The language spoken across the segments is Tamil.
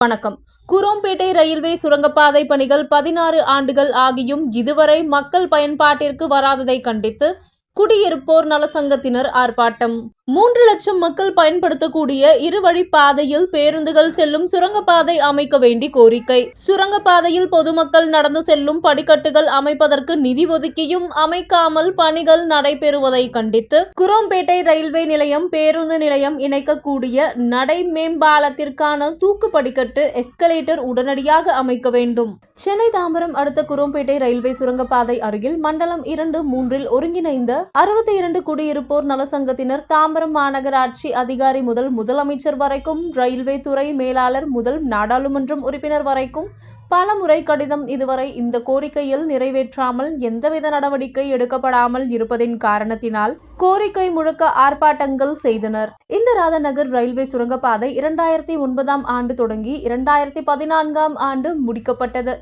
வணக்கம். குரோம்பேட்டை ரயில்வே சுரங்கப்பாதை பணிகள் பதினாறு ஆண்டுகள் ஆகியும் இதுவரை மக்கள் பயன்பாட்டிற்கு வராததை கண்டித்து குடியிருப்போர் நலசங்கத்தினர் ஆர்ப்பாட்டம். மூன்று லட்சம் மக்கள் பயன்படுத்தக்கூடிய இருவழி பாதையில் பேருந்துகள் செல்லும் சுரங்கப்பாதை அமைக்க வேண்டி கோரிக்கை. சுரங்கப்பாதையில் பொதுமக்கள் நடந்து செல்லும் படிக்கட்டுகள் அமைப்பதற்கு நிதி ஒதுக்கியும் அமைக்காமல் பணிகள் நடைபெறுவதை கண்டித்து குரோம்பேட்டை ரயில்வே நிலையம் பேருந்து நிலையம் இணைக்கக்கூடிய நடை மேம்பாலத்திற்கான தூக்கு படிக்கட்டு எஸ்கலேட்டர் உடனடியாக அமைக்க வேண்டும். சென்னை தாம்பரம் அடுத்த குரோம்பேட்டை ரயில்வே சுரங்கப்பாதை அருகில் மண்டலம் இரண்டு மூன்றில் ஒருங்கிணைந்த அறுபத்தி இரண்டு குடியிருப்போர் நலசங்கத்தினர் தாம்பரம் மாநகராட்சி அதிகாரி முதல் முதலமைச்சர் வரைக்கும் ரயில்வே துறை மேலாளர் முதல் நாடாளுமன்றம் உறுப்பினர் வரைக்கும் பல முறை கடிதம் இதுவரை இந்த கோரிக்கையில் நிறைவேற்றாமல் எந்தவித நடவடிக்கை எடுக்கப்படாமல் இருப்பதின் காரணத்தினால் கோரிக்கை முழுக்க ஆர்ப்பாட்டங்கள் செய்தனர். இந்த ராதநகர் ரயில்வே சுரங்கப்பாதை இரண்டாயிரத்தி ஒன்பதாம் ஆண்டு தொடங்கி இரண்டாயிரத்தி பதினான்காம் ஆண்டு முடிக்கப்பட்டது.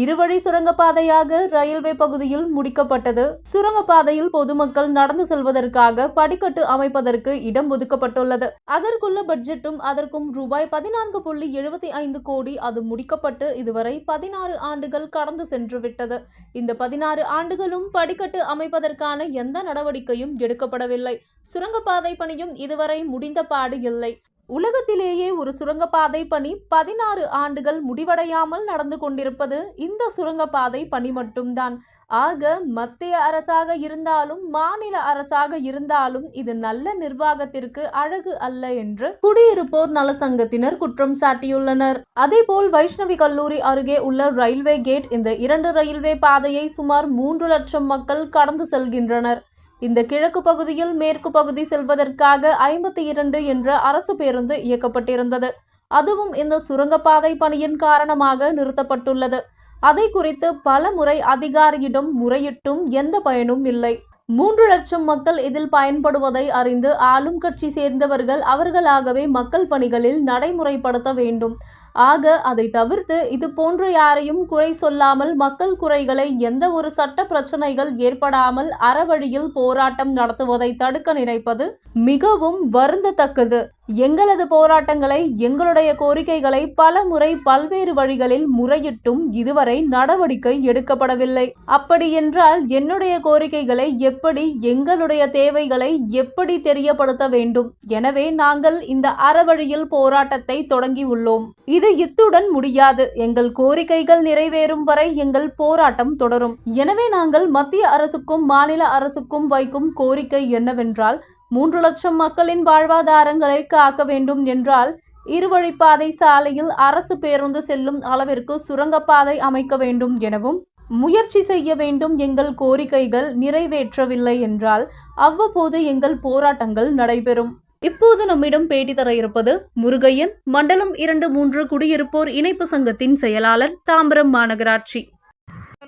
இருவழி சுரங்கப்பாதையாக ரயில்வே பகுதியில் முடிக்கப்பட்டது. சுரங்கப்பாதையில் பொதுமக்கள் நடந்து செல்வதற்காக படிக்கட்டு அமைப்பதற்கு இடம் ஒதுக்கப்பட்டுள்ளது. அதற்குள்ள பட்ஜெட்டும் அதற்கும் ரூபாய் பதினான்கு புள்ளி எழுபத்தி ஐந்து கோடி அது முடிக்கப்பட்டு இதுவரை பதினாறு ஆண்டுகள் கடந்து சென்று விட்டது இந்த பதினாறு ஆண்டுகளும் படிக்கட்டு அமைப்பதற்கான எந்த நடவடிக்கையும் எடுக்கப்படவில்லை. சுரங்கப்பாதை பணியும் இதுவரை முடிந்த பாடு இல்லை. உலகத்திலேயே ஒரு சுரங்கப்பாதை பணி பதினாறு ஆண்டுகள் முடிவடையாமல் நடந்து கொண்டிருப்பது இந்த சுரங்கப்பாதை பணி மட்டும்தான். ஆக மத்திய அரசாக இருந்தாலும் மாநில அரசாக இருந்தாலும் இது நல்ல நிர்வாகத்திற்கு அழகு அல்ல என்று குடியிருப்போர் நலசங்கத்தினர் குற்றம் சாட்டியுள்ளனர். அதேபோல் வைஷ்ணவி கல்லூரி அருகே உள்ள ரயில்வே கேட் இந்த இரண்டு ரயில்வே பாதையை சுமார் மூன்று லட்சம் மக்கள் கடந்து செல்கின்றனர். இந்த கிழக்கு பகுதியில் மேற்கு பகுதி செல்வதற்காக ஐம்பத்தி இரண்டு என்ற அரசு பேருந்து இயக்கப்பட்டிருந்தது. அதுவும் இந்த சுரங்கப்பாதை பணியின் காரணமாக நிறுத்தப்பட்டுள்ளது. அதை குறித்து பல முறை அதிகாரியிடம் முறையிட்டும் எந்த பயனும் இல்லை. மூன்று லட்சம் மக்கள் இதில் பயன்படுவதை அறிந்து ஆளும் கட்சி சேர்ந்தவர்கள் அவர்களாகவே மக்கள் பணிகளில் நடைமுறைப்படுத்த வேண்டும். ஆக அதை தவிர்த்து இது போன்ற யாரையும் குறை சொல்லாமல் மக்கள் குறைகளை எந்த ஒரு சட்ட பிரச்சனைகள் ஏற்படாமல் அறவழியில் போராட்டம் நடத்துவதை தடுக்க நினைப்பது மிகவும் வருந்தத்தக்கது. எங்களது போராட்டங்களை எங்களுடைய கோரிக்கைகளை பல முறை பல்வேறு வழிகளில் முறையிட்டும் இதுவரை நடவடிக்கை எடுக்கப்படவில்லை. அப்படி என்றால் என்னுடைய கோரிக்கைகளை எப்படி எங்களுடைய தேவைகளை எப்படி தெரியப்படுத்த வேண்டும்? எனவே நாங்கள் இந்த அறவழியில் போராட்டத்தை தொடங்கியுள்ளோம். இது இது இத்துடன் முடியாது. எங்கள் கோரிக்கைகள் நிறைவேறும் வரை எங்கள் போராட்டம் தொடரும். எனவே நாங்கள் மத்திய அரசுக்கும் மாநில அரசுக்கும் வைக்கும் கோரிக்கை என்னவென்றால் மூன்று லட்சம் மக்களின் வாழ்வாதாரங்களை காக்க வேண்டும் என்றால் இருவழிப்பாதை சாலையில் அரசு பேருந்து செல்லும் அளவிற்கு சுரங்கப்பாதை அமைக்க வேண்டும் எனவும் முயற்சி செய்ய வேண்டும் எங்கள் கோரிக்கைகள் நிறைவேற்றவில்லை என்றால் அவ்வப்போது எங்கள் போராட்டங்கள் நடைபெறும். இப்போது நம்மிடம் பேட்டி தர இருப்பது முருகையன் மண்டலம் இரண்டு மூன்று குடியிருப்போர் இணைப்பு சங்கத்தின் செயலாளர் தாம்பரம் மாநகராட்சி.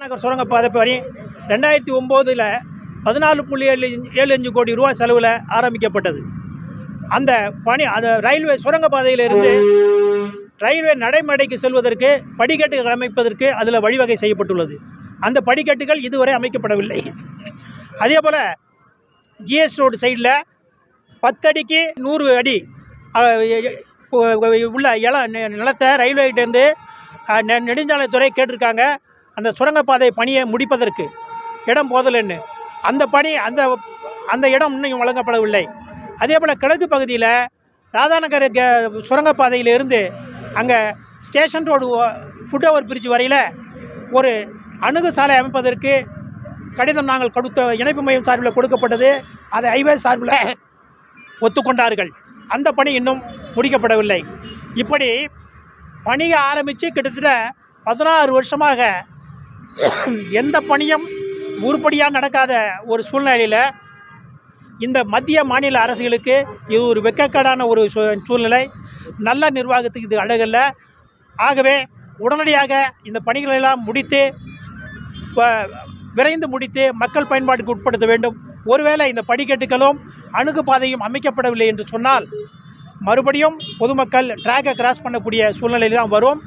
நகர் சுரங்கப்பாதை பணி ரெண்டாயிரத்தி ஒம்போதில் பதினாலு புள்ளி ஏழு ஏழு அஞ்சு கோடி ரூபாய் செலவில் ஆரம்பிக்கப்பட்டது. அந்த பணி அந்த ரயில்வே சுரங்கப்பாதையிலிருந்து ரயில்வே நடைமடைக்கு செல்வதற்கு படிக்கட்டுகள் அமைப்பதற்கு அதில் வழிவகை செய்யப்பட்டுள்ளது. அந்த படிக்கட்டுகள் இதுவரை அமைக்கப்படவில்லை. அதே போல் ஜிஎஸ் ரோடு சைடில் பத்தடிக்கு நூறு அடி உள்ள இல நிலத்தை ரயில்வேகிட்டேருந்து நெடுஞ்சாலைத்துறை கேட்டிருக்காங்க. அந்த சுரங்கப்பாதை பணியை முடிப்பதற்கு இடம் போதலைன்னு. அந்த பணி அந்த அந்த இடம் இன்னும் வழங்கப்படவில்லை. அதே போல் கிழக்கு பகுதியில் ராதாநகர் கே சுரங்கப்பாதையிலிருந்து அங்கே station road foot over bridge வரையில் ஒரு அணுகு சாலை அமைப்பதற்கு கடிதம் நாங்கள் கொடுத்த இணைப்பு மையம் சார்பில் கொடுக்கப்பட்டது. அதை ஹைவே சார்பில் ஒத்துக்கொண்டார்கள். அந்த பணி இன்னும் முடிக்கப்படவில்லை. இப்படி பணியை ஆரம்பித்து கிட்டத்தட்ட பதினாறு வருஷமாக எந்த பணியும் உருப்படியாக நடக்காத ஒரு சூழ்நிலையில் இந்த மத்திய மாநில அரசுகளுக்கு இது ஒரு வெக்கக்கேடான ஒரு சூ- சூழ்நிலை. நல்ல நிர்வாகத்துக்கு இது அழகல்ல. ஆகவே உடனடியாக இந்த பணிகளை எல்லாம் முடித்து வ- விரைந்து முடித்து மக்கள் பயன்பாட்டுக்கு உட்படுத்த வேண்டும். ஒருவேளை இந்த படிக்கட்டுகளும் அணுகு பாதையும் அமைக்கப்படவில்லை என்று சொன்னால் மறுபடியும் பொதுமக்கள் ட்ராக்கை கிராஸ் பண்ணக்கூடிய சூழ்நிலையில் தான் வரும்.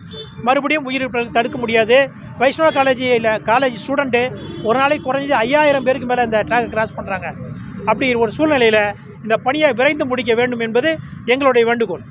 மறுபடியும் உயிரிழப்புகள் தடுக்க முடியாது. வைஷ்ணவ காலேஜில் காலேஜ் ஸ்டூடெண்ட்டு ஒரு நாளைக்கு குறைஞ்சது ஐயாயிரம் பேருக்கு மேலே இந்த ட்ராக்கை கிராஸ் பண்ணுறாங்க அப்படி ஒரு சூழ்நிலையில் இந்த பணியை விரைந்து முடிக்க வேண்டும் என்பது எங்களுடைய வேண்டுகோள்.